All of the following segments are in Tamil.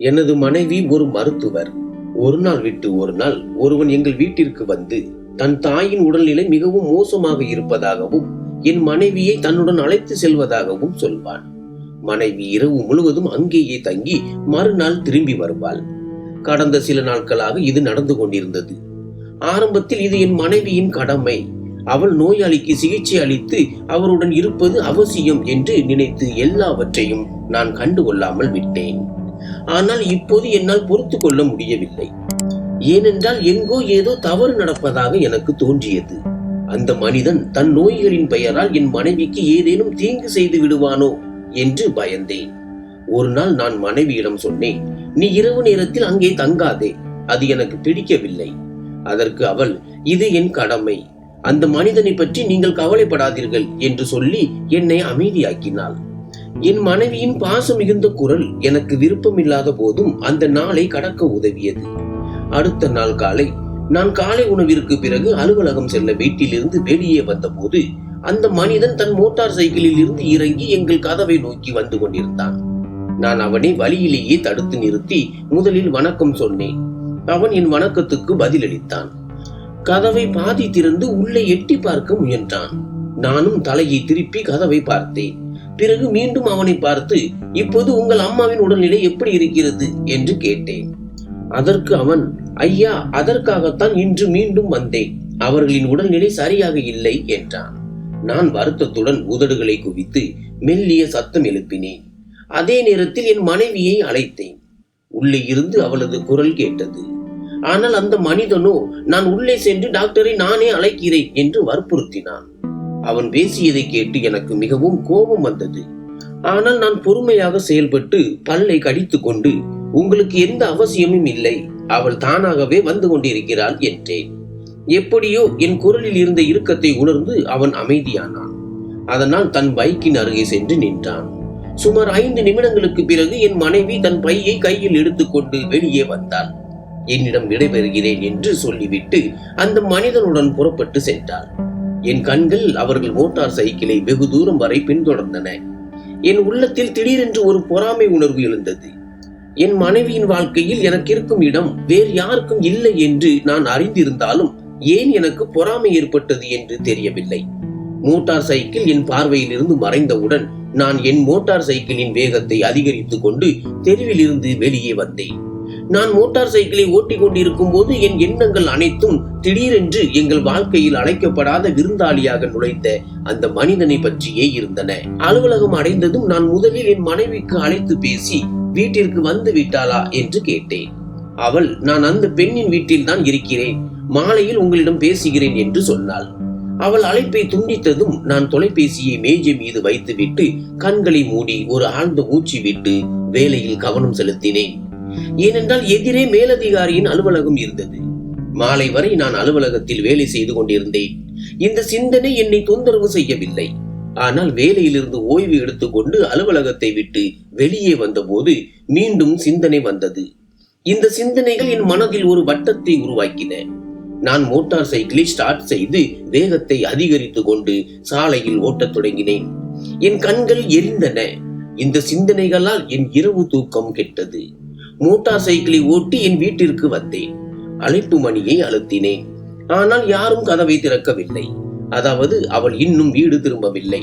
எனது மனைவி ஒரு மருத்துவர். ஒரு நாள் விட்டு ஒரு நாள் ஒருவன் எங்கள் வீட்டிற்கு வந்து தன் தாயின் உடல்நிலை மிகவும் மோசமாக இருப்பதாகவும் என் மனைவியை தன்னுடன் அழைத்து செல்வதாகவும் சொல்வான் மனைவி இரவு முழுவதும் அங்கேயே தங்கி மறுநாள் திரும்பி வருவாள். கடந்த சில நாட்களாக இது நடந்து கொண்டிருந்தது. ஆரம்பத்தில் இது என் மனைவியின் கடமை. அவள் நோயாளிக்கு சிகிச்சை அளித்து அவருடன் இருப்பது அவசியம் என்று நினைத்து எல்லாவற்றையும் நான் கண்டுகொள்ளாமல் விட்டேன். ஆனால் இப்போது என்னால் பொறுத்து கொள்ள முடியவில்லை. ஏனென்றால் எங்கோ ஏதோ தவறு நடப்பதாக எனக்கு தோன்றியது. அந்த மனிதன் தன் நோய்களின் பெயரால் என் மனைவிக்கு ஏதேனும் தீங்கு செய்து விடுவானோ என்று பயந்தேன். ஒரு நாள் நான் மனைவியிடம் சொன்னேன் நீ இரவு நேரத்தில் அங்கே தங்காதே அது எனக்கு பிடிக்கவில்லை. அதற்கு அவள் இது என் கடமை. அந்த மனிதனை பற்றி நீங்கள் கவலைப்படாதீர்கள் என்று சொல்லி என்னை அமைதியாக்கினாள். என் மனைவியின் பாசம் மிகுந்த குரல் எனக்கு விருப்பமில்லாத போதும் அந்த நாளை கடக்க உதவியது. அடுத்த நாள் காலை நான் காலை உணவிற்கு பிறகு அலுவலகம் செல்ல வீட்டிலிருந்து வெளியே வந்தபோது அந்த மனிதன் தன் மோட்டார் சைக்கிளில் இருந்து இறங்கி எங்கள் கதவை நோக்கி வந்து கொண்டிருந்தான். நான் அவனை வழியிலேயே தடுத்து நிறுத்தி முதலில் வணக்கம் சொன்னேன். அவன் என் வணக்கத்துக்கு பதிலளித்தான். கதவை பாதி திறந்து உள்ளே எட்டி பார்க்க முயன்றான். நானும் தலையை திருப்பி கதவை பார்த்தேன். பிறகு மீண்டும் அவனை பார்த்து இப்போது உங்கள் அம்மாவின் உடல்நிலை எப்படி இருக்கிறது? என்று கேட்டேன். அதற்கு அவன் ஐயா அதற்காகத்தான் இன்று மீண்டும் வந்தேன். அவர்களின் உடல்நிலை சரியாக இல்லை என்றான். நான் வருத்தத்துடன் உதடுகளை குவித்து மெல்லிய சத்தம் எழுப்பினேன். அதே நேரத்தில் என் மனைவியை அழைத்தேன். உள்ளே இருந்து அவளது குரல் கேட்டது. ஆனால் அந்த மனிதனோ நான் உள்ளே சென்று டாக்டரை நானே அழைக்கிறேன் என்று வற்புறுத்தினான். அவன் பேசியதை கேட்டு எனக்கு மிகவும் கோபம் வந்தது. ஆனால் நான் பொறுமையாக செயல்பட்டு பல்லை கடித்து கொண்டு உங்களுக்கு எந்த அவசியமும் இல்லை அவள் தானாகவே வந்து கொண்டிருக்கிறாள் என்றேன். எப்படியோ என் குரலில் இருந்த இறுக்கத்தை உணர்ந்து அவன் அமைதியானான். அதனால் தன் பைக்கின் அருகே சென்று நின்றான். சுமார் ஐந்து நிமிடங்களுக்கு பிறகு என் மனைவி தன் பையை கையில் எடுத்துக்கொண்டு வெளியே வந்தாள். என்னிடம் விடைபெறுகிறேன் என்று சொல்லிவிட்டு அந்த மனிதனுடன் புறப்பட்டு சென்றாள். என் கண்கள் அவர்கள் மோட்டார் சைக்கிளை வெகு தூரம் வரை பின்தொடர்ந்தன. என் உள்ளத்தில் திடீரென்று ஒரு பொறாமை உணர்வு எழுந்தது. என் மனைவியின் வாழ்க்கையில் எனக்கு இருக்கும் இடம் வேறு யாருக்கும் இல்லை என்று நான் அறிந்திருந்தாலும் ஏன் எனக்கு பொறாமை ஏற்பட்டது என்று தெரியவில்லை. மோட்டார் சைக்கிள் என் பார்வையில் இருந்து மறைந்தவுடன் நான் என் மோட்டார் சைக்கிளின் வேகத்தை அதிகரித்துக் கொண்டு தெருவில் இருந்து வெளியே வந்தேன். நான் மோட்டார் சைக்கிளை ஓட்டிக் கொண்டிருக்கும் போது என் எண்ணங்கள் அனைத்தும் திடீரென்று எங்கள் வாழ்க்கையில் அழைக்கப்படாத விருந்தாளியாக நுழைந்த அந்த மனிதனை பற்றியே இருந்தன. அலுவலகம் அடைந்ததும் நான் முதலில் என் மனைவிக்கு அழைத்து பேசி வீட்டிற்கு வந்து விட்டாளா? என்று கேட்டேன். அவள் நான் அந்த பெண்ணின் வீட்டில் தான் இருக்கிறேன். மாலையில் உங்களிடம் பேசுகிறேன் என்று சொன்னாள். அவள் அழைப்பை துண்டித்ததும் நான் தொலைபேசியை மேஜை மீது வைத்துவிட்டு கண்களை மூடி ஒரு ஆழ்ந்த மூச்சு விட்டு வேலையில் கவனம் செலுத்தினேன். ஏனென்றால் எதிரே மேலதிகாரியின் அலுவலகம் இருந்தது. மாலை வரை நான் அலுவலகத்தில் வேலை செய்து கொண்டிருந்தேன். இந்த சிந்தனை என்னை தொந்தரவு செய்யவில்லை. ஆனால் வேலையிலிருந்து ஓய்வு எடுத்துக்கொண்டு அலுவலகத்தை விட்டு வெளியே வந்தபோது மீண்டும் சிந்தனை வந்தது. இந்த சிந்தனைகள் என் மனதில் ஒரு வட்டத்தை உருவாக்கின. நான் மோட்டார் சைக்கிளை ஸ்டார்ட் செய்து வேகத்தை அதிகரித்து கொண்டு சாலையில் ஓட்டத் தொடங்கினேன். என் கண்கள் எரிந்தன. இந்த சிந்தனைகளால் என் இரவு தூக்கம் கெட்டது. மோட்டார் சைக்கிளை ஓட்டி என் வீட்டிற்கு வந்தேன். அழைப்பு மணியை அழுத்தினேன். ஆனால் யாரும் கதவை திறக்கவில்லை. அதாவது அவள் இன்னும் வீடு திரும்பவில்லை.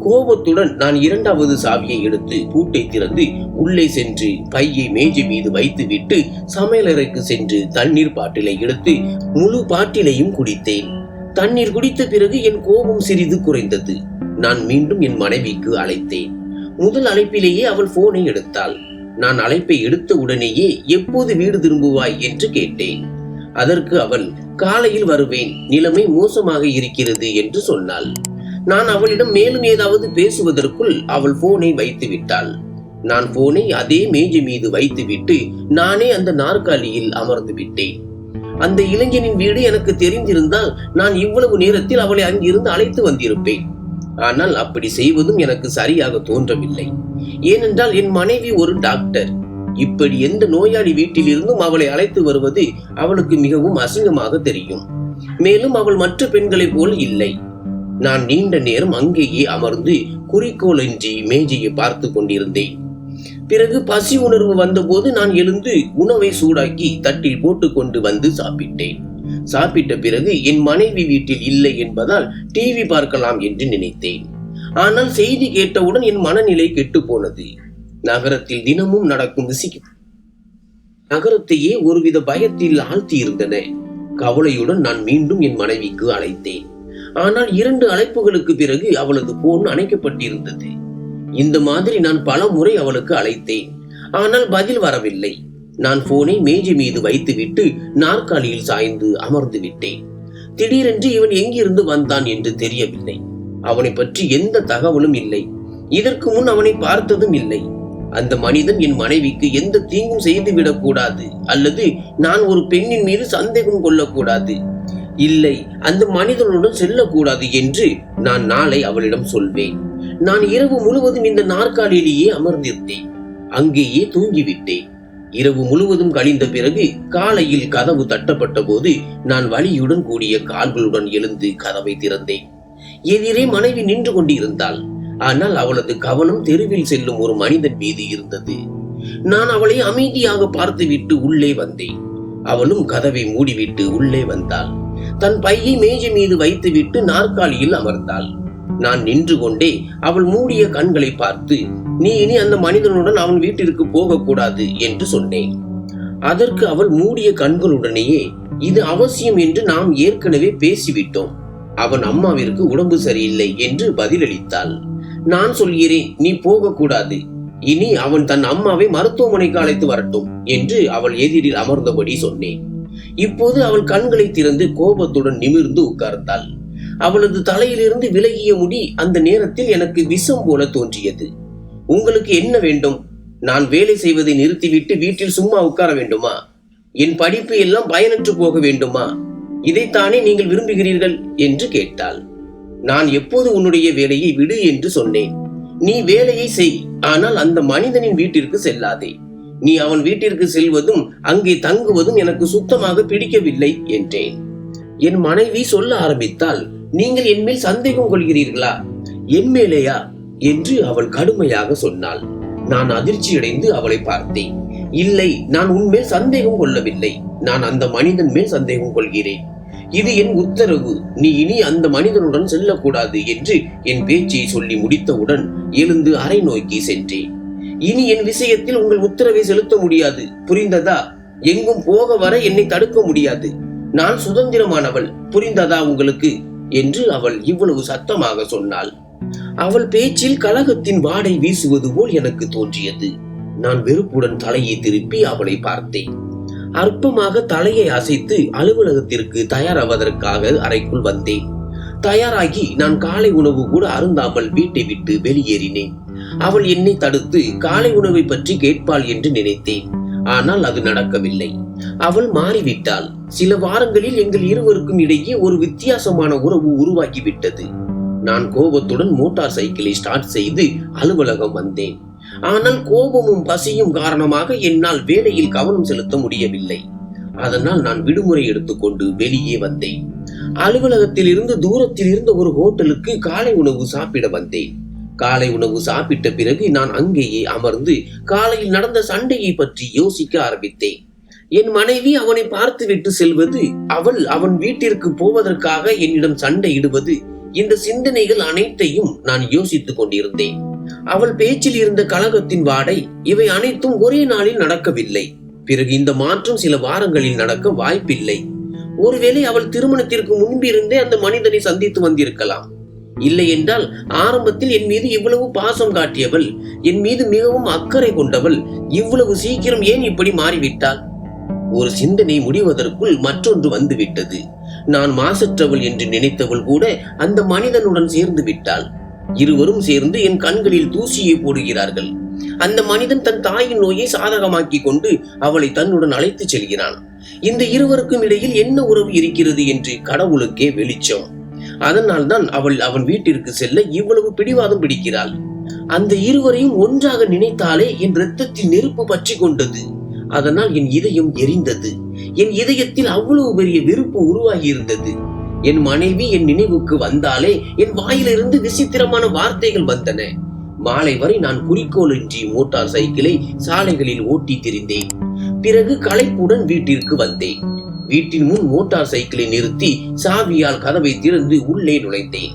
கோபத்துடன் நான் இரண்டாவது சாவியை எடுத்து பூட்டை திறந்து உள்ளே சென்று பையை மேஜை மீது வைத்துவிட்டு சமையலறைக்கு சென்று தண்ணீர் பாட்டிலை எடுத்து முழு பாட்டிலையும் குடித்தேன். தண்ணீர் குடித்த பிறகு என் கோபம் சிறிது குறைந்தது. நான் மீண்டும் என் மனைவிக்கு அழைத்தேன். முதல் அழைப்பிலேயே அவள் போனை எடுத்தாள். நான் அழைப்பை எடுத்த உடனேயே எப்போது வீடு திரும்புவாய் என்று கேட்டேன். அதற்கு அவள் காலையில் வருவேன் நிலைமை மோசமாக இருக்கிறது என்று சொன்னாள். நான் அவளிடம் மேலும் ஏதாவது பேசுவதற்குள் அவள் போனை வைத்து விட்டாள். நான் போனை அதே மேஜை மீது வைத்துவிட்டு நானே அந்த நாற்காலியில் அமர்ந்து விட்டேன். அந்த இளைஞனின் வீடு எனக்கு தெரிந்திருந்தால் நான் இவ்வளவு நேரத்தில் அவளை அங்கிருந்து அழைத்து வந்திருப்பேன். ஆனால் அப்படி செய்வதும் எனக்கு சரியாக தோன்றவில்லை. ஏனென்றால் என் மனைவி ஒரு டாக்டர். இப்படி எந்த நோயாளி வீட்டில் இருந்தும் அவளை அழைத்து வருவது அவளுக்கு மிகவும் அசிங்கமாக தெரியும். மேலும் அவள் மற்ற பெண்களைப் போல் இல்லை. நான் நீண்ட நேரம் அங்கேயே அமர்ந்து குறிக்கோளின்றி மேஜையை பார்த்து கொண்டிருந்தேன். பிறகு பசி உணர்வு வந்தபோது நான் எழுந்து உணவை சூடாக்கி தட்டில் போட்டுக்கொண்டு வந்து சாப்பிட்டேன். சாப்பிட்ட பிறகு என் மனைவி வீட்டில் இல்லை என்பதால் டிவி பார்க்கலாம் என்று நினைத்தேன். ஆனால் செய்தி கேட்டவுடன் என் மனநிலை கெட்டு போனது நகரத்தில் தினமும் நடக்கும் விசி நகரத்தையே ஒருவித பயத்தில் ஆழ்த்தி இருந்தன கவலையுடன் நான் மீண்டும் என் மனைவிக்கு அழைத்தேன். ஆனால் இரண்டு அழைப்புகளுக்கு பிறகு அவளது போன் அணைக்கப்பட்டிருந்தது. இந்த மாதிரி நான் பல முறை அவளுக்கு அழைத்தேன். ஆனால் பதில் வரவில்லை. நான் போனை மேஜை மீது வைத்துவிட்டு நாற்காலியில் சாய்ந்து அமர்ந்து விட்டேன். திடீரென்று இவன் எங்கிருந்து வந்தான் என்று தெரியவில்லை. அவனை பற்றி எந்த தகவலும் இல்லை. இதற்கு முன் அவனை பார்த்ததும் இல்லை. அந்த மனிதன் என் மனைவிக்கு எந்த தீங்கும் செய்துவிடக் கூடாது அல்லது நான் ஒரு பெண்ணின் மீது சந்தேகம் கொள்ளக்கூடாது. இல்லை அந்த மனிதனுடன் செல்லக்கூடாது என்று நான் நாளை அவளிடம் சொல்வேன். நான் இரவு முழுவதும் இந்த நாற்காலியிலேயே அமர்ந்திருந்தேன். அங்கேயே தூங்கிவிட்டேன். இரவு முழுவதும் கழிந்த பிறகு காலையில் கதவு தட்டப்பட்ட போது நான் வலியுடன் கூடிய கால்களுடன் எழுந்து கதவை திறந்தேன். எதிரே மனைவி நின்று கொண்டிருந்தாள். ஆனால் அவளது கவனம் தெருவில் செல்லும் ஒரு மனிதன் மீது இருந்தது. நான் அவளை அமைதியாக பார்த்துவிட்டு உள்ளே வந்தேன். அவளும் கதவை மூடிவிட்டு உள்ளே வந்தாள். தன் பையை மேஜை மீது வைத்துவிட்டு நாற்காலியில் அமர்ந்தாள். நான் நின்று கொண்டே அவள் மூடிய கண்களை பார்த்து நீ இனி அந்த மனிதனுடன் அவன் வீட்டிற்கு போகக்கூடாது என்று சொன்னேன். அதற்கு அவள் மூடிய கண்களுடனேயே இது அவசியம் என்று நாம் ஏற்கனவே பேசிவிட்டோம். அவன் அம்மாவிற்கு உடம்பு சரியில்லை என்று பதிலளித்தாள். நான் சொல்கிறேன் நீ போகக்கூடாது. இனி அவன் தன் அம்மாவை மருத்துவமனைக்கு அழைத்து வரட்டும் என்று அவள் எதிரில் அமர்ந்தபடி சொன்னேன். இப்போது அவள் கண்களை திறந்து கோபத்துடன் நிமிர்ந்து உட்கார்ந்தாள். அவளது தலையிலிருந்து விலகிய முடி அந்த நேரத்தில் எனக்கு விஷம் போல தோன்றியது. உங்களுக்கு என்ன வேண்டும்? நான் வேலை செய்வதை நிறுத்திவிட்டு வீட்டில் சும்மா உட்கார வேண்டுமா? என் படிப்பு எல்லாம் பயனற்று போக வேண்டுமா? இதைத்தானே நீங்கள் விரும்புகிறீர்கள்? என்று கேட்டாள். நான் எப்போது உன்னுடைய வேலையை விடு என்று சொன்னேன். நீ வேலையை செய் ஆனால் அந்த மனிதனின் வீட்டிற்கு செல்லாதே. நீ அவன் வீட்டிற்கு செல்வதும் அங்கே தங்குவதும் எனக்கு சுத்தமாக பிடிக்கவில்லை என்றேன். என் மனைவி சொல்ல ஆரம்பித்தால் நீங்கள் என் மேல் சந்தேகம் கொள்கிறீர்களா? என் மேலேயா? என்று அவள் கடுமையாக சொன்னாள். நான் அதிர்ச்சியடைந்து அவளை பார்த்தேன். இல்லை நான் உன்மேல் சந்தேகம் கொள்ளவில்லை. நான் அந்த மனிதன் மேல் சந்தேகம் கொள்கிறேன். இது என் உத்தரவு. நீ இனி அந்த மனிதனுடன் செல்லக்கூடாது என்று என் பேச்சை சொல்லி முடித்தவுடன் எழுந்து அறை நோக்கி சென்றேன். இனி என் விஷயத்தில் உங்கள் உத்தரவை செலுத்த முடியாது. புரிந்ததா? எங்கும் போக வர என்னை தடுக்க முடியாது. நான் சுதந்திரமானவள். புரிந்ததா உங்களுக்கு? என்று அவள் இவ்வளவு சத்தமாக சொன்னாள். அவள் பேச்சில் கலகத்தின் வாடை வீசுவது போல் எனக்கு தோன்றியது. நான் வெறுப்புடன் தலையை திருப்பி அவளை பார்த்தேன். அற்பமாக தலையை அசைத்து அலுவலகத்திற்கு தயாராவதற்காக அறைக்குள் வந்தேன். தயாராகி நான் காலை உணவு கூட அருந்தாமல் வீட்டை விட்டு வெளியேறினேன். அவள் என்னை தடுத்து காலை உணவை பற்றி கேட்பாள் என்று நினைத்தேன். ஆனால் அது நடக்கவில்லை. அவள் மாறிவிட்டாள். சில வாரங்களில் எங்கள் இருவருக்கும் இடையே ஒரு வித்தியாசமான உறவு உருவாகிவிட்டது. நான் கோபத்துடன் மோட்டார் சைக்கிளை ஸ்டார்ட் செய்து அலுவலகம் வந்தேன். ஆனால் கோபமும் பசியும் காரணமாக என்னால் வேலையில் கவனம் செலுத்த முடியவில்லை. அதனால் நான் விடுமுறை எடுத்துக்கொண்டு வெளியே வந்தேன். அலுவலகத்தில் இருந்து தூரத்தில் இருந்த ஒரு ஹோட்டலுக்கு காலை உணவு சாப்பிட வந்தேன். காலை உணவு சாப்பிட்ட பிறகு நான் அங்கேயே அமர்ந்து காலையில் நடந்த சண்டையை பற்றி யோசிக்க ஆரம்பித்தேன். என் மனைவி அவனை பார்த்துவிட்டு செல்வது அவள் அவன் வீட்டிற்கு போவதற்காக என்னிடம் சண்டையிடுவது இந்த சிந்தனைகள் அனைத்தையும் நான் யோசித்துக் கொண்டிருந்தேன். அவள் பேச்சில் இருந்த கலகத்தின் வாடை இவை அனைத்தும் ஒரே நாளில் நடக்கவில்லை. பிறகு இந்த மாற்றம் சில வாரங்களில் நடக்க வாய்ப்பில்லை. ஒருவேளை அவள் திருமணத்திற்கு முன்பிருந்தே அந்த மனிதனை சந்தித்து வந்திருக்கலாம். இல்லை என்றால் ஆரம்பத்தில் என் மீது இவ்வளவு பாசம் காட்டியவள் என் மீது மிகவும் அக்கறை கொண்டவள் இவ்வளவு சீக்கிரம் ஏன் இப்படி மாறிவிட்டாள்? ஒரு சிந்தனை முடிவதற்குள் மற்றொன்று வந்துவிட்டது. நான் மாசற்றவள் என்று நினைத்தவள் கூட அந்த மனிதனுடன் சேர்ந்து விட்டாள். இருவரும் சேர்ந்து என் கண்களில் தூசியை போடுகிறார்கள். அந்த மனிதன் தன் தாயின் நோயை சாதகமாக்கி கொண்டு அவளை தன்னுடன் அழைத்துச் செல்கிறான். இந்த இருவருக்கும் இடையில் என்ன உறவு இருக்கிறது என்று கடவுளுக்கே வெளிச்சம். அதனால் தான் அவள் அவன் வீட்டிற்கு செல்ல இவ்வளவு பிடிவாதம் பிடிக்கிறாள். அந்த இருவரையும் ஒன்றாக நினைத்தாலே என் இரத்தத்தில் நெருப்பு பற்றி கொண்டது. அதனால் என் இதயம் எரிந்தது. என் இதயத்தில் அவ்வளவு பெரிய வெறுப்பு உருவாகி இருந்தது என் மனைவி என் நினைவுக்கு வந்தாலே என் வாயிலிருந்து விசித்திரமான வார்த்தைகள் வந்தன. மாலை வரை நான் குறிக்கோளின்றி மோட்டார் சைக்கிளை சாலைகளில் ஓட்டி திரிந்தேன். பிறகு களைப்புடன் வீட்டிற்கு வந்தேன். வீட்டின் முன் மோட்டார் சைக்கிளை நிறுத்தி சாவியால் கதவை திறந்து உள்ளே நுழைந்தேன்.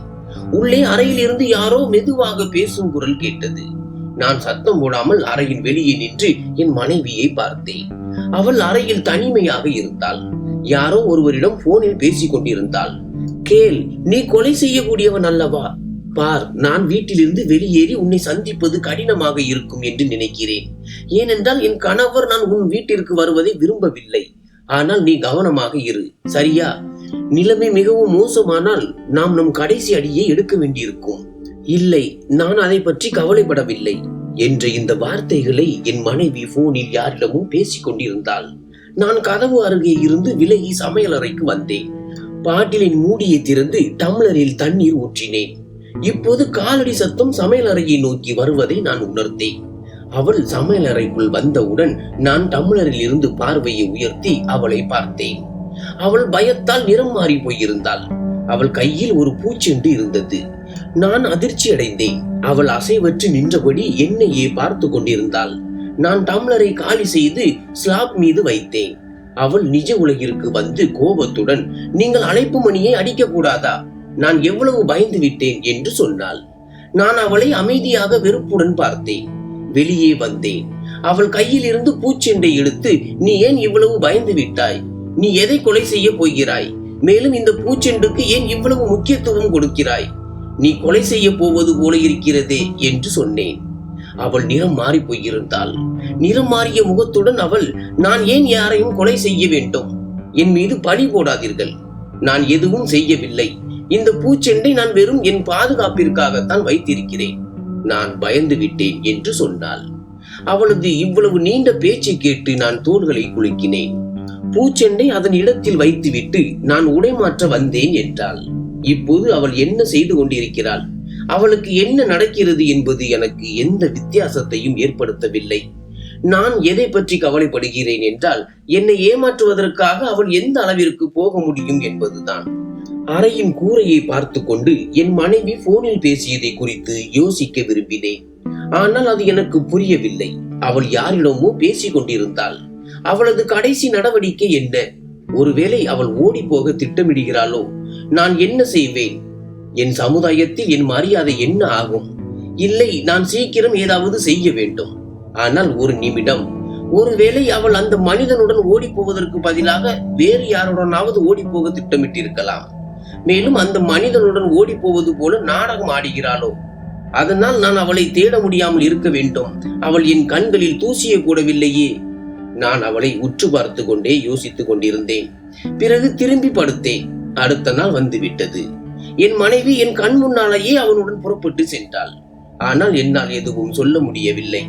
உள்ளே அறையில் இருந்து யாரோ மெதுவாக பேசும் குரல் கேட்டது. நான் சத்தம் போடாமல் அறையின் வெளியே நின்று என் மனைவியை பார்த்தேன். அவள் அறையில் தனிமையாக இருந்தாள். யாரோ ஒருவரிடம் போனில் பேசிக் கொண்டிருந்தாள். கேள் நீ கொலை செய்யக்கூடியவன் அல்லவா? பார் நான் வீட்டிலிருந்து வெளியேறி உன்னை சந்திப்பது கடினமாக இருக்கும் என்று நினைக்கிறேன். ஏனென்றால் என் கணவர் நான் உன் வீட்டிற்கு வருவதை விரும்பவில்லை. ஆனால் நீ கவனமாக இரு. சரியா? நிலைமை மிகவும் மோசமானால் நாம் நம் கடைசி அடியை எடுக்க வேண்டியிருக்கும். இல்லை நான் அதை பற்றி கவலைப்படவில்லை. என்ற இந்த வார்த்தைகளை என் மனைவி போனில் யாரிடமும் பேசிக் கொண்டிருந்தாள். நான் கதவு அருகே இருந்து விலகி சமையலறைக்கு வந்தேன். பாட்டிலின் மூடியை திறந்து டம்ளரில் தண்ணீர் ஊற்றினேன். இப்போது காலடி சத்தம் சமையலறையை நோக்கி வருவதை நான் உணர்ந்தேன். அவள் சமையலறைக்குள் வந்தவுடன் நான் டம்ளரில் இருந்து பார்வையை உயர்த்தி அவளை பார்த்தேன். அவள் பயத்தால் நிறம் மாறி போயிருந்தாள். அவள் கையில் ஒரு பூச்செண்டு இருந்தது. நான் அதிர்ச்சி அடைந்தேன் அவள் அசைவற்று நின்றபடி என்னையே பார்த்து கொண்டிருந்தாள். நான் டம்ளரை காலி செய்து ஸ்லாப் மீது வைத்தேன். அவள் நிஜ உலகிற்கு வந்து கோபத்துடன் நீங்கள் அழைப்பு மணியை அடிக்க கூடாதா நான் எவ்வளவு பயந்து விட்டேன் என்று சொன்னாள். நான் அவளை அமைதியாக வெறுப்புடன் பார்த்தேன். வெளியே வந்தேன். அவள் கையில் இருந்து பூச்செண்டை எடுத்து நீ ஏன் இவ்வளவு பயந்து விட்டாய்? நீ எதை கொலை செய்ய போகிறாய்? மேலும் இந்த பூச்செண்டுக்கு ஏன் இவ்வளவு முக்கியத்துவம் கொடுக்கிறாய்? நீ கொலை செய்ய போவது போல இருக்கிறதே என்று சொன்னேன். அவள் நிறம் மாறி போயிருந்தாள். நிறம் மாறிய முகத்துடன் அவள் நான் ஏன் யாரையும் கொலை செய்ய வேண்டும்? என் மீது பழி போடாதீர்கள். நான் எதுவும் செய்யவில்லை. இந்த பூச்செண்டை நான் வெறும் என் பாதுகாப்பிற்காகத்தான் வைத்திருக்கிறேன். நான் பயந்து விட்டேன் என்று சொன்னாள். அவளது இவ்வளவு நீண்ட பேச்சை கேட்டு நான் தோள்களை குலுக்கினேன். பூச்செண்டை அதன் இடத்தில் வைத்துவிட்டு நான் உடைமாற்ற வந்தேன் என்றாள். இப்போது அவள் என்ன செய்து கொண்டிருக்கிறாள்? அவளுக்கு என்ன நடக்கிறது என்பது எனக்கு எந்த வித்தியாசத்தையும் ஏற்படுத்தவில்லை. நான் எதை பற்றி கவலைப்படுகிறேன் என்றால் என்னை ஏமாற்றுவதற்காக அவள் எந்த அளவிற்கு போக முடியும் என்பதுதான். அறையின் கூரையை பார்த்து கொண்டு என் மனைவி போனில் பேசியதை குறித்து யோசிக்க விரும்பினேன். ஆனால் அது எனக்கு புரியவில்லை. அவள் யாரிடமோ பேசிக் கொண்டிருந்தாள். அவளது கடைசி நடவடிக்கை என்ன? ஒருவேளை அவள் ஓடி போக திட்டமிடுகிறாளோ? நான் என்ன செய்வேன்? என் சமுதாயத்தில் என் மரியாதை என்ன ஆகும்? இல்லை நான் சீக்கிரம் ஏதாவது செய்ய வேண்டும். ஆனால் ஒரு நிமிடம். ஒருவேளை அவள் அந்த மனிதனுடன் ஓடி போவதற்கு பதிலாக வேறு யாருடனாவது ஓடி போக திட்டமிட்டிருக்கலாம். மேலும் அந்த மனிதனுடன் ஓடி போவது போல நாடகம் ஆடுகிறாளோ? அதனால் நான் அவளை தேட முடியாமல் இருக்க வேண்டும். அவள் என் கண்களில் தூசிய கூடவில்லையே. நான் அவளை உற்று பார்த்து கொண்டே யோசித்துக் கொண்டிருந்தேன். பிறகு திரும்பி படுத்தேன். அடுத்த நாள் வந்துவிட்டது. என் மனைவி என் கண் முன்னாலேயே அவனுடன் புறப்பட்டு சென்றாள். ஆனால் என்னால் எதுவும் சொல்ல முடியவில்லை.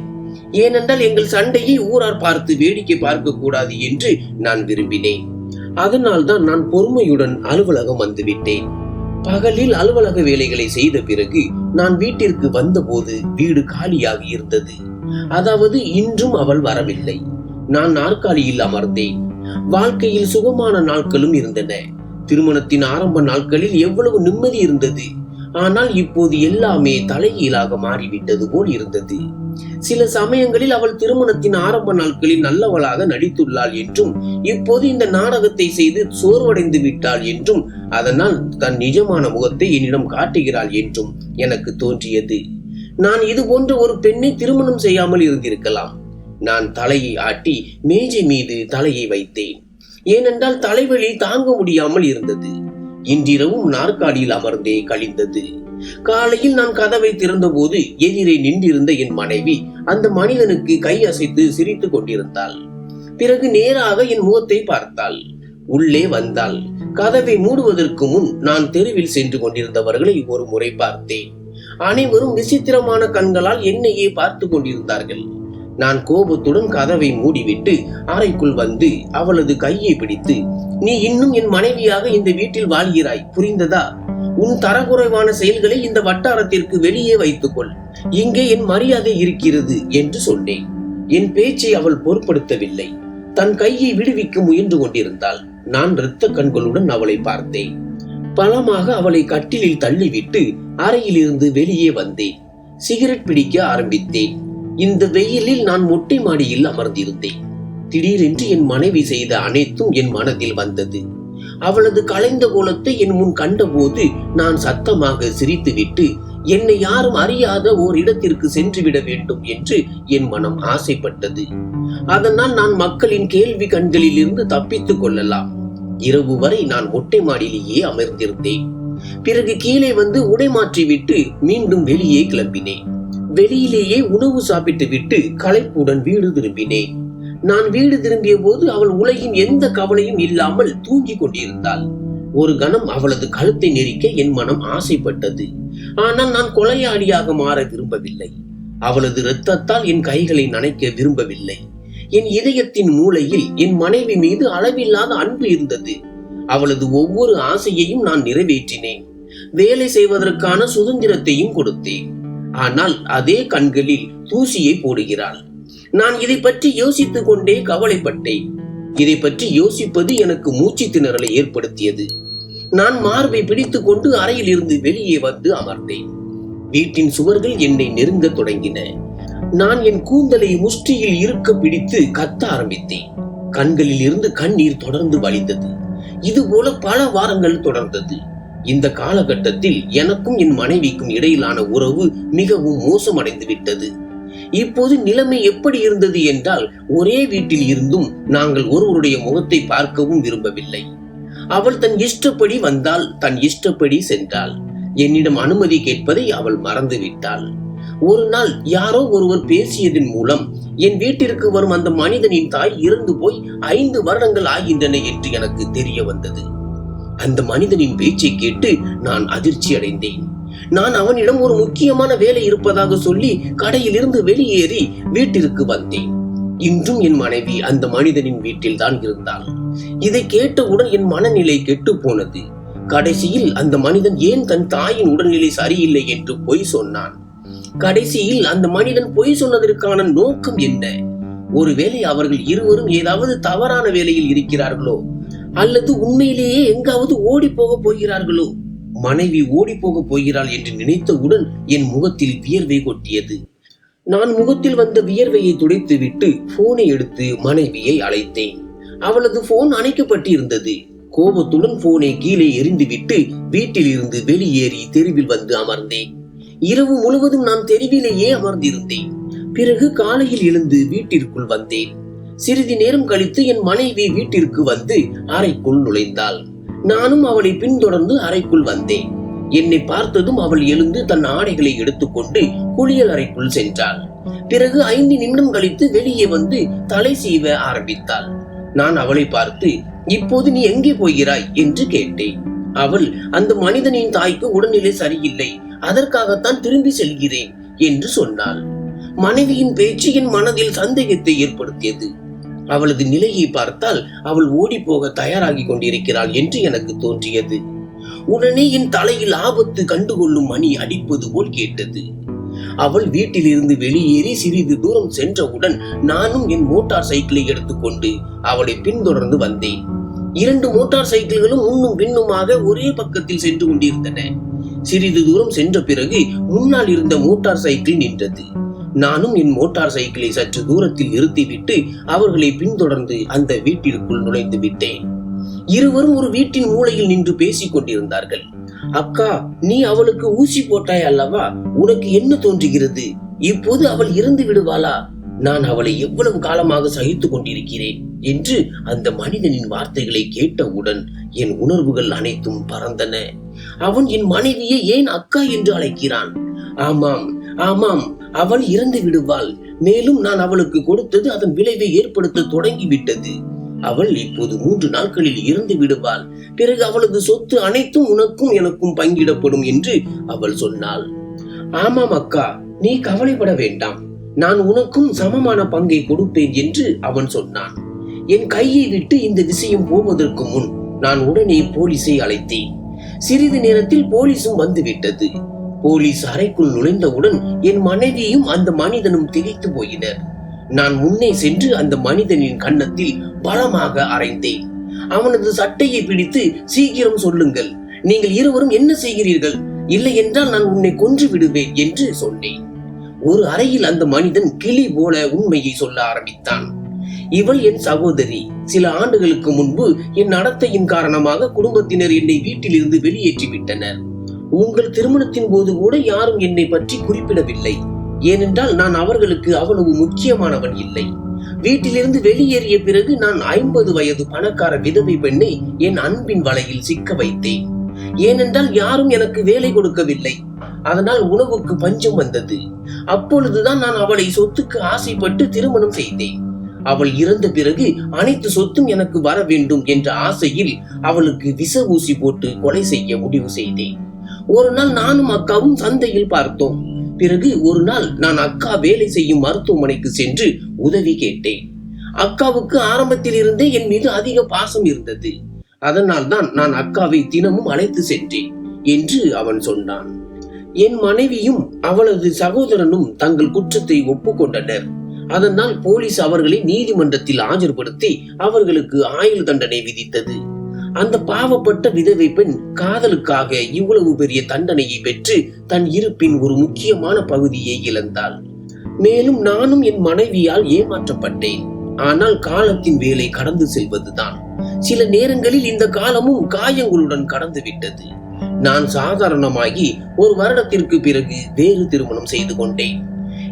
ஏனென்றால் எங்கள் சண்டையை ஊரார் பார்த்து வேடிக்கை பார்க்க கூடாது என்று நான் விரும்பினேன். அதனால் தான் நான் பொறுமையுடன் அலுவலகம் வந்துவிட்டேன். பகலில் அலுவலக வேலைகளை செய்த பிறகு நான் வீட்டிற்கு வந்தபோது வீடு காலியாகி இருந்தது. அதாவது இன்றும் அவள் வரவில்லை. நான் நாற்காலியில் அமர்ந்தேன். வாழ்க்கையில் சுகமான நாட்களும் இருந்தன. திருமணத்தின் ஆரம்ப நாட்களில் எவ்வளவு நிம்மதி இருந்தது. ஆனால் இப்போது எல்லாமே தலைகீழாக மாறிவிட்டது போல் இருந்தது. சில சமயங்களில் அவள் திருமணத்தின் ஆரம்ப நாட்களில் நல்லவளாக நடித்துள்ளாள் என்றும் இப்போது இந்த நாடகத்தை செய்து சோர்வடைந்து விட்டாள் என்றும் அதனால் தன் நிஜமான முகத்தை என்னிடம் காட்டுகிறாள் என்றும் எனக்கு தோன்றியது. நான் இது போன்ற ஒரு பெண்ணை திருமணம் செய்யாமல் இருந்திருக்கலாம். நான் தலையை ஆட்டி மேஜை மீது தலையை வைத்தேன். ஏனென்றால் தலைவலி தாங்க முடியாமல் இருந்தது. இன்றிரவும் நாற்காலியில் அமர்ந்தே கழிந்தது. காலையில் நான் கதவை திறந்தபோது எதிரே நின்றிருந்த என் மனைவி அந்த மனிதனுக்கு கை அசைத்து சிரித்துக் கொண்டிருந்தாள். பிறகு நேராக என் முகத்தை பார்த்தாள். உள்ளே வந்தாள். கதவை மூடுவதற்கு முன் நான் தெருவில் சென்று கொண்டிருந்தவர்களை ஒரு முறை பார்த்தேன். அனைவரும் விசித்திரமான கண்களால் என்னையே பார்த்து கொண்டிருந்தார்கள். நான் கோபத்துடன் கதவை மூடிவிட்டு அறைக்குள் வந்து அவளது கையை பிடித்து நீ இன்னும் என் மனைவியாக இந்த வீட்டில் வாழ்கிறாய் புரிந்ததா? உன் தரக்குறைவான செயல்களை இந்த வட்டாரத்திற்கு வெளியே வைத்துக்கொள். இங்கே என் மரியாதை இருக்கிறது என்று சொன்னேன். என் பேச்சை அவள் பொருட்படுத்தவில்லை. தன் கையை விடுவிக்க முயன்று கொண்டிருந்தாள். நான் இரத்த கண்களுடன் அவளை பார்த்தேன். பலமாக அவளை கட்டிலில் தள்ளிவிட்டு அறையிலிருந்து வெளியே வந்தேன். சிகரெட் பிடிக்க ஆரம்பித்தேன். இந்த வெயிலில் நான் மொட்டை மாடியில் அமர்ந்திருந்தேன். திடீரென்று என் மனைவி செய்த அனைத்தும் என் மனதில் வந்தது. அவளது கலைந்த கோலத்தை என் முன் கண்டபோது நான் சத்தமாக சிரித்துவிட்டு என்னை யாரும் அறியாத ஓர் இடத்திற்கு சென்று விட வேண்டும் என்று என் மனம் ஆசைப்பட்டது. அதனால் நான் மக்களின் கேள்வி கண்களில் இருந்து தப்பித்துக் கொள்ளலாம். இரவு வரை நான் மொட்டை மாடியிலேயே அமர்ந்திருந்தேன். பிறகு கீழே வந்து உடை மாற்றிவிட்டு மீண்டும் வெளியே கிளம்பினேன். வெளியிலேயே உணவு சாப்பிட்டு விட்டு களைப்புடன் வீடு திரும்பினேன். நான் வீடு திரும்பிய போது அவள் உலகின் எந்த கவலையும் இல்லாமல் தூங்கிக் கொண்டிருந்தாள். ஒரு கணம் அவளது கழுத்தை நெரிக்க என் மனம் ஆசைப்பட்டது. ஆனால் நான் கொலையாளியாக மாற விரும்பவில்லை. அவளது இரத்தத்தால் என் கைகளை நனைக்க விரும்பவில்லை. என் இதயத்தின் மூலையில் என் மனைவி மீது அளவில்லாத அன்பு இருந்தது. அவளது ஒவ்வொரு ஆசையையும் நான் நிறைவேற்றினேன். வேலை செய்வதற்கான சுதந்திரத்தையும் கொடுத்தேன். ஆனால் அதே கண்களில் தூசியை போடுகிறாள். நான் இதை பற்றி யோசித்துக் கொண்டே கவலைப்பட்டேன். இதை பற்றி யோசிப்பது எனக்கு மூச்சு திணறலை ஏற்படுத்தியது. நான் மார்பை பிடித்துக் கொண்டு அறையில் இருந்து வெளியே வந்து அமர்ந்தேன். வீட்டின் சுவர்கள் என்னை நெருங்கத் தொடங்கின. நான் என் கூந்தலை முஷ்டியில் இருக்க பிடித்து கத்த ஆரம்பித்தேன். கண்களில் இருந்து கண்ணீர் தொடர்ந்து வழிந்தது. இது போல பல வாரங்கள் தொடர்ந்தது. இந்த காலகட்டத்தில் எனக்கும் என் மனைவிக்கும் இடையிலான உறவு மிகவும் மோசமடைந்து விட்டது இப்போது நிலைமை எப்படி இருந்தது என்றால் ஒரே வீட்டில் இருந்தும் நாங்கள் ஒருவருடைய முகத்தை பார்க்கவும் விரும்பவில்லை. அவள் தன் இஷ்டப்படி வந்தால் தன் இஷ்டப்படி சென்றாள். என்னிடம் அனுமதி கேட்பதை அவள் மறந்துவிட்டாள். ஒரு நாள் யாரோ ஒருவர் பேசியதன் மூலம் என் வீட்டிற்கு வரும் அந்த மனிதனின் தாய் இறந்து போய் ஐந்து வருடங்கள் ஆகின்றன என்று எனக்கு தெரிய வந்தது. அந்த மனிதனின் பேச்சை கேட்டு நான் அதிர்ச்சி அடைந்தேன். நான் அவனிடம் ஒரு முக்கியமான வேலை இருப்பதாக சொல்லி கடையிலிருந்து வெளியேறி வீட்டிற்கு வந்தேன். இன்றும் என் மனைவி அந்த மனிதனின் வீட்டில் தான் இருந்தாள். இதை கேட்டவுடன் என் மனநிலை கெட்டு போனது கடைசியில் அந்த மனிதன் ஏன் தன் தாயின் உடல்நிலை சரியில்லை என்று பொய் சொன்னான். கடைசியில் அந்த மனிதன் பொய் சொன்னதற்கான நோக்கம் என்ன? ஒருவேளை அவர்கள் இருவரும் ஏதாவது தவறான வேலையில் இருக்கிறார்களோ? அல்லது உண்மையிலேயே எங்காவது ஓடி போக போகிறார்களோ? மனைவி ஓடி போக போகிறாள் என்று நினைத்தவுடன் என் முகத்தில் வியர்வை கொட்டியது. நான் முகத்தில் வந்த வியர்வையை துடைத்துவிட்டு போனை எடுத்து மனைவியை அழைத்தேன். அவளது போன் அணைக்கப்பட்டு இருந்தது கோபத்துடன் போனை கீழே எறிந்துவிட்டு வீட்டில் இருந்து வெளியேறி தெருவில் வந்து அமர்ந்தேன். இரவு முழுவதும் நான் தெருவிலேயே அமர்ந்திருந்தேன். பிறகு காலையில் எழுந்து வீட்டிற்குள் வந்தேன். சிறிது நேரம் கழித்து என் மனைவி வீட்டிற்கு வந்து அறைக்குள் நுழைந்தாள். நானும் அவளை பின்தொடர்ந்து அறைக்குள் வந்தேன். என்னை பார்த்ததும் அவள் எழுந்து தன் ஆடைகளை எடுத்துக்கொண்டு குளியல் அறைக்குள் சென்றாள். பிறகு ஐந்து நிமிடம் கழித்து வெளியே வந்து தலை சீவ ஆரம்பித்தாள். நான் அவளை பார்த்து இப்போது நீ எங்கே போகிறாய்? என்று கேட்டேன். அவள் அந்த மனிதனின் தாய்க்கு உடல்நிலை சரியில்லை. அதற்காகத்தான் திரும்பி செல்கிறேன் என்று சொன்னாள். மனைவியின் பேச்சு என் மனதில் சந்தேகத்தை ஏற்படுத்தியது. அவளது நிலையை பார்த்தால் அவள் ஓடி போக தயாராகி கொண்டிருக்கிறாள் என்று எனக்கு தோன்றியது. உடனே என் தலையில் ஆபத்து கண்டுகொள்ளும் மணி அடிப்பது போல் கேட்டது. அவள் வீட்டிலிருந்து வெளியேறி சிறிது தூரம் சென்றவுடன் நானும் என் மோட்டார் சைக்கிளை எடுத்துக்கொண்டு அவளை பின்தொடர்ந்து வந்தேன். இரண்டு மோட்டார் சைக்கிள்களும் முன்னும் பின்னுமாக ஒரே பக்கத்தில் சென்று கொண்டிருந்தன. சிறிது தூரம் சென்ற பிறகு முன்னால் இருந்த மோட்டார் சைக்கிள் நின்றது. நானும் என் மோட்டார் சைக்கிளை சற்று தூரத்தில் நிறுத்திவிட்டு அவர்களை பின்தொடர்ந்து அந்த வீட்டிற்குள் நுழைந்து விட்டேன். இருவரும் ஒரு வீட்டின் மூலையில் நின்று பேசிக் கொண்டிருந்தார்கள். அக்கா நீ அவளுக்கு ஊசி போட்டாய் அல்லவா? உனக்கு என்ன தோன்றுகிறது? இப்போது அவள் இறந்து விடுவாளா? நான் அவளை எவ்வளவு காலமாக சகித்துக் கொண்டிருக்கிறேன்? என்று அந்த மனிதனின் வார்த்தைகளை கேட்டவுடன் என் உணர்வுகள் அனைத்தும் பறந்தன. அவன் என் மனைவியை ஏன் அக்கா என்று அழைக்கிறான்? ஆமாம் ஆமாம் அவள் இறந்து விடுவாள். மேலும் நான் அவளுக்கு கொடுத்தது அதன் விளைவை ஏற்படுத்த தொடங்கிவிட்டது. அவள் இப்போது மூன்று நாட்களில் இறந்து விடுவாள். பிறகு அவளது சொத்து அனைத்தும் உனக்கும் எனக்கும் பங்கிடப்படும் என்று அவள் சொன்னாள். ஆமாம் அக்கா நீ கவலைப்பட வேண்டாம். நான் உனக்கும் சமமான பங்கை கொடுப்பேன் என்று அவன் சொன்னான். என் கையை விட்டு இந்த விஷயம் போவதற்கு முன் நான் உடனே போலீஸை அழைத்தேன். சிறிது நேரத்தில் போலீஸும் வந்துவிட்டது. போலீஸ் அறைக்குள் நுழைந்தவுடன் என் மனைவியும் அந்த மனிதனும் திகைத்து போயினர். நான் முன்னே சென்று அந்த மனிதனின் கன்னத்தில் பலமாக அறைந்தேன். அவனது சட்டையை பிடித்து சீக்கிரம் சொல்லுங்கள். நீங்கள் இருவரும் என்ன செய்கிறீர்கள்? இல்லை என்றால் நான் உன்னை கொன்று விடுவேன் என்று சொன்னேன். ஒரு அறையில் அந்த மனிதன் கிளி போல உண்மையை சொல்ல ஆரம்பித்தான். இவள் என் சகோதரி. சில ஆண்டுகளுக்கு முன்பு என் நடத்தையின் காரணமாக குடும்பத்தினர் என்னை வீட்டிலிருந்து வெளியேற்றி விட்டனர் உங்கள் திருமணத்தின் போது கூட யாரும் என்னை பற்றி குறிப்பிடவில்லை. ஏனென்றால் நான் அவர்களுக்கு அவ்வளவு முக்கியமானவன் இல்லை. வீட்டிலிருந்து வெளியேறிய பிறகு நான் ஐம்பது வயது பணக்கார விதவை பெண்ணை என் அன்பின் வலையில் சிக்க வைத்தேன். ஏனென்றால் யாரும் எனக்கு வேலை கொடுக்கவில்லை. அதனால் உணவுக்கு பஞ்சம் வந்தது. அப்பொழுதுதான் நான் அவளை சொத்துக்கு ஆசைப்பட்டு திருமணம் செய்தேன். அவள் இறந்த பிறகு அனைத்து சொத்தும் எனக்கு வர வேண்டும் என்ற ஆசையில் அவளுக்கு விச ஊசி போட்டு கொலை செய்ய முடிவு செய்தேன். ஒரு நாள் நானும் அக்காவும் சந்தையில் பார்த்தோம். பிறகு ஒரு நாள் நான் அக்கா வேலை செய்யும் மருத்துவமனைக்கு சென்று உதவி கேட்டேன். அக்காவுக்கு ஆரம்பத்தில் இருந்தே என் மீது அதிக பாசம் இருந்தது. அதனால் தான் நான் அக்காவை தினமும் அழைத்து சென்றேன் என்று அவன் சொன்னான். என் மனைவியும் அவளது சகோதரனும் தங்கள் குற்றத்தை ஒப்புக்கொண்டனர். அதனால் போலீஸ் அவர்களை நீதிமன்றத்தில் ஆஜர்படுத்தி அவர்களுக்கு ஆயுள் தண்டனை விதித்தது. அந்த பாவப்பட்ட விதவை பெண் காதலுக்காக இவ்வளவு பெரிய தண்டனையை பெற்று தன் இருப்பின் ஒரு முக்கியமான பகுதியை இழந்தாள். மேலும் நானும் என் மனைவியால் ஏமாற்றப்பட்டேன். ஆனால் காலத்தின் வேலை கடந்து செல்வதுதான். சில நேரங்களில் இந்த காலமும் காயங்களுடன் கடந்து விட்டது. நான் சாதாரணமாகி ஒரு வருடத்திற்கு பிறகு வேறு திருமணம் செய்து கொண்டேன்.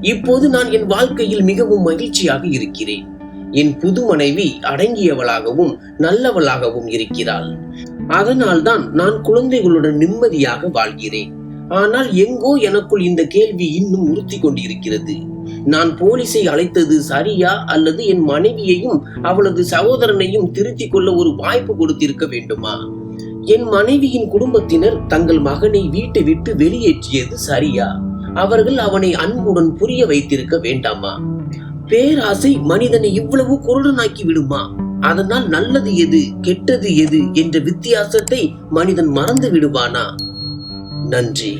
இப்போது நான் என் வாழ்க்கையில் மிகவும் மகிழ்ச்சியாக இருக்கிறேன். என் புது மனைவி அடங்கியவளாகவும் நல்லவளாகவும் இருக்கிறாள். அதனால்தான் நான் குழந்தைகளுடன் நிம்மதியாக வாழ்கிறேன். ஆனால் எங்கோ எனக்குள் இந்த கேள்வி இன்னும் உறுத்தி கொண்டிருக்கிறது. நான் போலீஸை அழைத்தது சரியா அல்லது என் மனைவியையும் அவளது சகோதரனையும் திருத்திக் கொள்ள ஒரு வாய்ப்பு கொடுத்திருக்க வேண்டுமா? என் மனைவியின் குடும்பத்தினர் தங்கள் மகனை வீட்டை விட்டு வெளியேற்றியது சரியா? அவர்கள் அவனை அன்புடன் புரிய வைத்திருக்க வேண்டாமா? பேராசை மனிதனை இவ்வளவு குருடனாக்கி விடுமா? அதனால் நல்லது எது கெட்டது எது என்ற வித்தியாசத்தை மனிதன் மறந்து விடுவானா? நன்றி.